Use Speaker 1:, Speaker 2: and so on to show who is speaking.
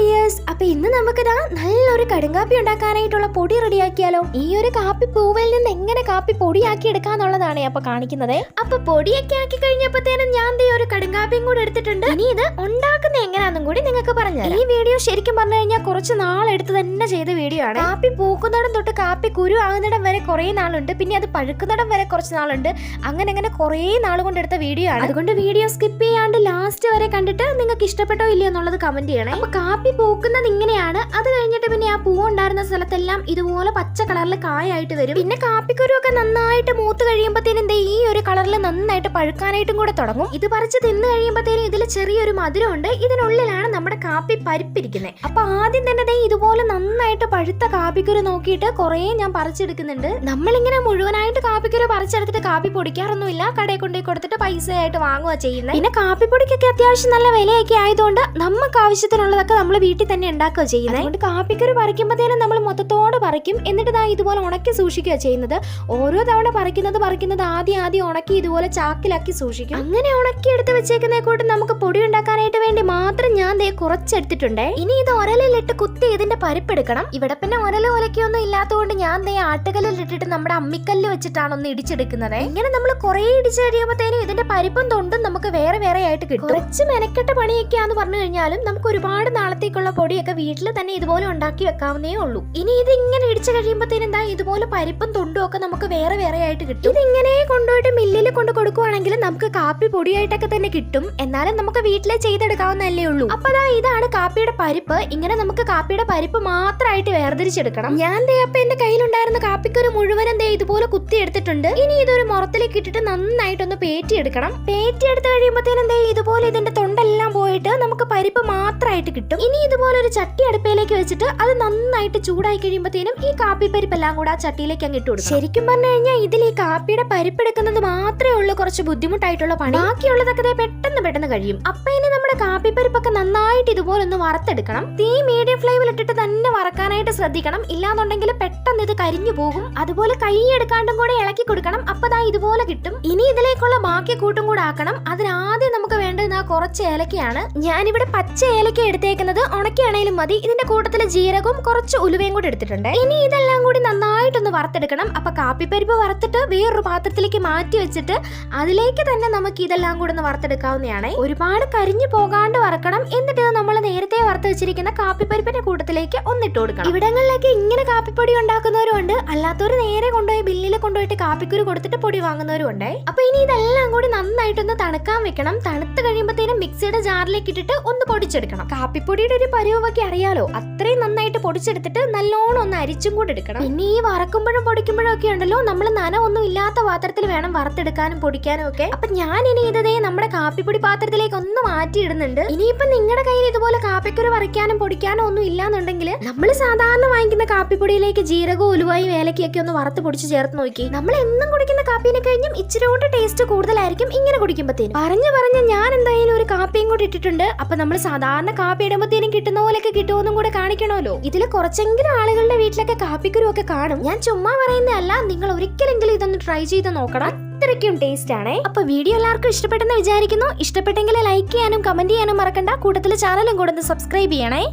Speaker 1: Dears അപ്പൊ ഇന്ന് നമുക്ക് നമുക്കിതാ നല്ലൊരു കടുങ്കാപ്പി ഉണ്ടാക്കാനായിട്ടുള്ള പൊടി റെഡിയാക്കിയാലോ? ഈ ഒരു കാപ്പി പൂവിൽ നിന്ന് എങ്ങനെ കാപ്പി പൊടിയാക്കി എടുക്കാന്നുള്ളതാണ് അപ്പൊ കാണിക്കുന്നത്. അപ്പൊ പൊടിയൊക്കെ ആക്കി കഴിഞ്ഞപ്പോഴത്തേനും ഞാൻ ഒരു കടുങ്കാപ്പിയും കൂടെ എടുത്തിട്ടുണ്ട്. ഇനി ഇത് ഉണ്ടാക്കുന്ന എങ്ങനെയാണെന്നും കൂടി നിങ്ങൾക്ക് പറഞ്ഞു ഈ വീഡിയോ ശരിക്കും പറഞ്ഞു കഴിഞ്ഞാൽ കുറച്ച് നാളെടുത്ത് തന്നെ ചെയ്ത വീഡിയോ ആണ്. കാപ്പി പൂക്കുന്നിടം തൊട്ട് കാപ്പി കുരു ആകുന്നിടം വരെ കുറെ നാളുണ്ട്. പിന്നെ അത് പഴുക്കുന്നിടം വരെ കുറച്ച് നാളുണ്ട്. അങ്ങനെ അങ്ങനെ കുറെ നാൾ കൊണ്ട് എടുത്ത വീഡിയോ ആണ്. അതുകൊണ്ട് വീഡിയോ സ്കിപ്പ് ചെയ്യാണ്ട് ലാസ്റ്റ് വരെ കണ്ടിട്ട് നിങ്ങൾക്ക് ഇഷ്ടപ്പെട്ടോ ഇല്ലയോ എന്നുള്ളത് കമന്റ് ചെയ്യണേ. അപ്പൊ കാപ്പി പൂക്കുന്നത് ഇങ്ങനെയാണ്. അത് കഴിഞ്ഞിട്ട് പിന്നെ ആ പൂ ഉണ്ടായിരുന്ന സ്ഥലത്തെല്ലാം ഇതുപോലെ പച്ച കളറിൽ കായായിട്ട് വരും. പിന്നെ കാപ്പിക്കുരു ഒക്കെ നന്നായിട്ട് മൂത്ത് കഴിയുമ്പോഴത്തേനും ഈ ഒരു കളറിൽ നന്നായിട്ട് പഴുക്കാനായിട്ടും കൂടെ തുടങ്ങും. ഇത് പറിച്ച് തിന്ന് കഴിയുമ്പോഴത്തേനും ഇതിൽ ചെറിയൊരു മധുരമുണ്ട്. ഇതിനുള്ളിലാണ് നമ്മുടെ കാപ്പി പരിപ്പിരിക്കുന്നത് അപ്പൊ ആദ്യം തന്നെ ദേ ഇതുപോലെ നന്നായിട്ട് പഴുത്ത കാപ്പിക്കുരു നോക്കിയിട്ട് കുറേ ഞാൻ പറിച്ചെടുക്കുന്നുണ്ട്. നമ്മളിങ്ങനെ മുഴുവനായിട്ട് കാപ്പിക്കുരു പറിച്ചെടുത്തിട്ട് കാപ്പി പൊടിക്കാറൊന്നുമില്ല. കടയിൽ കൊണ്ടുപോയി കൊടുത്തിട്ട് പൈസയായിട്ട് വാങ്ങുക ചെയ്യുന്നത് പിന്നെ കാപ്പിപ്പൊടിക്കൊക്കെ അത്യാവശ്യം നല്ല വിലയൊക്കെ ആയതുകൊണ്ട് നമുക്ക് ആവശ്യത്തിനുള്ളതൊക്കെ നമ്മൾ വീട്ടിൽ തന്നെ ഉണ്ടാക്കുക ചെയ്യുന്നത് അതുകൊണ്ട് കാപ്പിക്കറി പറിക്കുമ്പോഴത്തേനും നമ്മൾ മൊത്തത്തോടെ പറിക്കും. എന്നിട്ട് ദാ ഇതുപോലെ ഉണക്കി സൂക്ഷിക്കുക ചെയ്യുന്നത്. ഓരോ തവണ പറിക്കുന്നത് പറിക്കുന്നത് ആദ്യം ആദ്യം ഉണക്കി ഇതുപോലെ ചാക്കിലാക്കി സൂക്ഷിക്കും. അങ്ങനെ ഉണക്കി എടുത്ത് വെച്ചേക്കുന്ന കൂട്ട് നമുക്ക് പൊടി ഉണ്ടാക്കാനായിട്ട് വേണ്ടി മാത്രം ഞാൻ ദേ കുറച്ചെടുത്തിട്ടുണ്ട്. ഇനി ഇത് ഒരലിലിട്ട് കുത്തി ഇതിന്റെ പരിപ്പെടുക്കണം. ഇവിടെ പിന്നെ ഒരല ഒലക്കൊന്നും ഇല്ലാത്തതുകൊണ്ട് ഞാൻ ദേ ആട്ടുകല്ലിൽ ഇട്ടിട്ട് നമ്മുടെ അമ്മിക്കല്ല് വെച്ചിട്ടാണ് ഒന്ന് ഇടിച്ചെടുക്കുന്നത്. ഇങ്ങനെ നമ്മൾ കുറെ ഇടിച്ചു കഴിയുമ്പോഴത്തേനും ഇതിന്റെ പരിപ്പും തൊണ്ടും നമുക്ക് വേറെ വേറെ ആയിട്ട് കിട്ടും. കുറച്ച് മെനക്കെട്ട പണിയൊക്കെയാന്ന് പറഞ്ഞു കഴിഞ്ഞാലും നമുക്ക് ഒരുപാട് നാളത്തേക്കുള്ള പൊടിയൊക്കെ വീട്ടിൽ തന്നെ ഇതുപോലെ ഉണ്ടാക്കി വെക്കാവുന്നേ ഉള്ളൂ. ഇനി ഇത് ഇങ്ങനെ ഇടിച്ചു കഴിയുമ്പോഴത്തേനും എന്താ ഇതുപോലെ പരിപ്പും തൊണ്ടും ഒക്കെ നമുക്ക് വേറെ വേറെ ആയിട്ട് കിട്ടും. ഇതിങ്ങനെ കൊണ്ടുപോയിട്ട് മില്ലിൽ കൊണ്ട് കൊടുക്കുവാണെങ്കിൽ നമുക്ക് കാപ്പി പൊടിയായിട്ടൊക്കെ തന്നെ കിട്ടും. എന്നാലും നമുക്ക് വീട്ടിലെ ചെയ്തെടുക്കാവുന്നല്ലേ ഉള്ളൂ. അപ്പൊ അതാ ഇതാണ് കാപ്പിയുടെ പരിപ്പ്. ഇങ്ങനെ നമുക്ക് കാപ്പിയുടെ പരിപ്പ് മാത്രമായിട്ട് വേർതിരിച്ചെടുക്കണം. ഞാൻ ദേ അപ്പൊ എന്റെ കയ്യിലുണ്ടായിരുന്ന കാപ്പിക്കൊരു മുഴുവനും ദേ ഇതുപോലെ കുത്തി എടുത്തിട്ടുണ്ട്. ഇനി ഇതൊരു മുറത്തിലേക്ക് ഇട്ടിട്ട് നന്നായിട്ടൊന്ന് പേറ്റി എടുക്കണം പേറ്റി എടുത്ത് കഴിയുമ്പോഴത്തേനും എന്താ ഇതുപോലെ ഇതിന്റെ തൊണ്ടെല്ലാം പോയിട്ട് നമുക്ക് പരിപ്പ് മാത്രമായിട്ട് കിട്ടും. ഇനി ഇതുപോലെ ഒരു ചട്ടി അടുപ്പയിലേക്ക് വെച്ചിട്ട് അത് നന്നായിട്ട് ചൂടായി കഴിയുമ്പോഴത്തേനും ഈ കാപ്പി പരിപ്പെല്ലാം കൂടെ ആ ചട്ടിയിലേക്ക് അങ്ങ് ഇട്ടു കൊടുക്കും ശരിക്കും പറഞ്ഞു കഴിഞ്ഞാൽ ഇതിൽ ഈ കാപ്പിയുടെ പരിപ്പ് എടുക്കുന്നത് മാത്രമേ ഉള്ളൂ കുറച്ച് ബുദ്ധിമുട്ടായിട്ടുള്ള പണി. ബാക്കിയുള്ളതൊക്കെ പെട്ടെന്ന് പെട്ടെന്ന് കഴിയും. അപ്പൊ ഇനി നമ്മുടെ കാപ്പി പരിപ്പൊക്കെ നന്നായിട്ട് ഇതുപോലെ ഒന്ന് വറുത്തെടുക്കണം. തീ മീഡിയം ഫ്ലെയിമിൽ ഇട്ടിട്ട് തന്നെ വറക്കാനായിട്ട് ശ്രദ്ധിക്കണം. ഇല്ലാന്നുണ്ടെങ്കിൽ പെട്ടെന്ന് ഇത് കരിഞ്ഞു പോകും. അതുപോലെ കൈ എടുക്കാണ്ടും കൂടെ ഇളക്കി കൊടുക്കണം. അപ്പൊ ദാ ഇതുപോലെ കിട്ടും. ഇനി ഇതിലേക്കുള്ള ബാക്കി കൂട്ടും കൂടെ ആക്കണം. അതിനാദ്യം നമുക്ക് വേണ്ടത് ആ കുറച്ച് ഏലക്കയാണ്. ഞാനിവിടെ പച്ച ഏലക്ക എടുത്തേക്കുന്നത് ഉണക്കിയാണേലും മതി. ഇതിന്റെ കൂട്ടത്തിൽ ജീരകവും കുറച്ച് ഉലുവയും കൂടി എടുത്തിട്ടുണ്ട്. ഇനി ഇതെല്ലാം കൂടി നന്നായിട്ടൊന്ന് വറുത്തെടുക്കണം. അപ്പൊ കാപ്പിപ്പരിപ്പ് വറുത്തിട്ട് വേറൊരു പാത്രത്തിലേക്ക് മാറ്റി വെച്ചിട്ട് അതിലേക്ക് തന്നെ നമുക്ക് ഇതെല്ലാം കൂടി ഒന്ന് വറുത്തെടുക്കാവുന്നതാണ്. ഒരുപാട് കരിഞ്ഞു പോകാണ്ട് വറക്കണം. എന്നിട്ട് നമ്മൾ നേരത്തെ വറുത്ത് വെച്ചിരിക്കുന്ന കാപ്പിപ്പരിപ്പിന്റെ കൂട്ടത്തിലേക്ക് ഒന്നിട്ട് കൊടുക്കണം. ഇവിടങ്ങളിലൊക്കെ ഇങ്ങനെ കാപ്പിപ്പൊടി ഉണ്ടാക്കുന്നവരും ഉണ്ട് അല്ലാത്തവർ നേരെ കൊണ്ടുപോയി ബില്ലിൽ കൊണ്ടുപോയിട്ട് കാപ്പിക്കുരു കൊടുത്തിട്ട് പൊടി വാങ്ങുന്നവരും ഉണ്ട് അപ്പൊ ഇനി ഇതെല്ലാം കൂടി നന്നായിട്ടൊന്ന് തണുക്കാൻ വെക്കണം. തണുത്ത് കഴിയുമ്പോഴത്തേനും മിക്സിയുടെ ജാറിലേക്ക് ഇട്ടിട്ട് ഒന്ന് പൊടിച്ചെടുക്കണം. കാപ്പിപ്പൊടിയുടെ ഒരു പരുവൊക്കെ അറിയാലോ? അത്രയും നന്നായിട്ട് പൊടിച്ചെടുത്തിട്ട് നല്ലോണം ഒന്ന് അരിച്ചും കൂടെ എടുക്കണം. പിന്നെ ഈ വറക്കുമ്പോഴും പൊടിക്കുമ്പോഴും ഒക്കെ ഉണ്ടല്ലോ? നമ്മൾ നനവൊന്നും ഇല്ലാത്ത പാത്രത്തിൽ വേണം വറുത്തെടുക്കാനും പൊടിക്കാനും ഒക്കെ. അപ്പൊ ഞാൻ ഇനി ഇതേ നമ്മുടെ കാപ്പിപ്പൊടി പാത്രത്തിലേക്ക് ഒന്ന് മാറ്റി ഇടുന്നുണ്ട് ഇനിയിപ്പോ നിങ്ങളുടെ കയ്യിൽ ഇതുപോലെ കാപ്പിക്കുരു വറയ്ക്കാനും പൊടിക്കാനും ഒന്നും ഇല്ലാന്നുണ്ടെങ്കിൽ നമ്മൾ സാധാരണ വാങ്ങിക്കുന്ന കാപ്പിപ്പൊടിയിലേക്ക് ജീരകവും ഉലുവായും ഏലക്കൊക്കെ ഒന്ന് വറുത്ത് പൊടിച്ച് ചേർത്ത് നോക്കി. നമ്മൾ എന്നും കുടിക്കുന്ന കാപ്പിനെ കഴിഞ്ഞും ഇച്ചിരി കൂടെ ടേസ്റ്റ് കൂടുതലായിരിക്കും ഇങ്ങനെ കുടിക്കുമ്പോഴത്തേനും പറഞ്ഞു പറഞ്ഞ് ഞാൻ എന്തായാലും ഒരു കാപ്പിയും കൂടി ഇട്ടിട്ടുണ്ട്. അപ്പൊ നമ്മൾ സാധാരണ കാപ്പി ഇടുമ്പോഴത്തേനും കിട്ടുന്ന പോലെയൊക്കെ കിട്ടുമെന്നും കൂടെ കാണിക്കണമല്ലോ. ഇതിൽ കുറച്ചെങ്കിലും ആളുകളുടെ വീട്ടിലൊക്കെ കാപ്പിക്കുരു ഒക്കെ കാണും. ഞാൻ ചുമ്മാ പറയുന്നതല്ല നിങ്ങൾ ഒരിക്കലെങ്കിലും ഇതൊന്ന് ട്രൈ ചെയ്ത് നോക്കണം. അത്രയ്ക്കും ടേസ്റ്റ് ആണേ. അപ്പൊ വീഡിയോ എല്ലാവർക്കും ഇഷ്ടപ്പെട്ടെന്ന് വിചാരിക്കുന്നു. ഇഷ്ടപ്പെട്ടെങ്കിൽ ലൈക്ക് ചെയ്യാനും കമന്റ് ചെയ്യാനും മറക്കണ്ട. കൂട്ടത്തിൽ ചാനലും കൂടെ സബ്സ്ക്രൈബ് ചെയ്യണേ.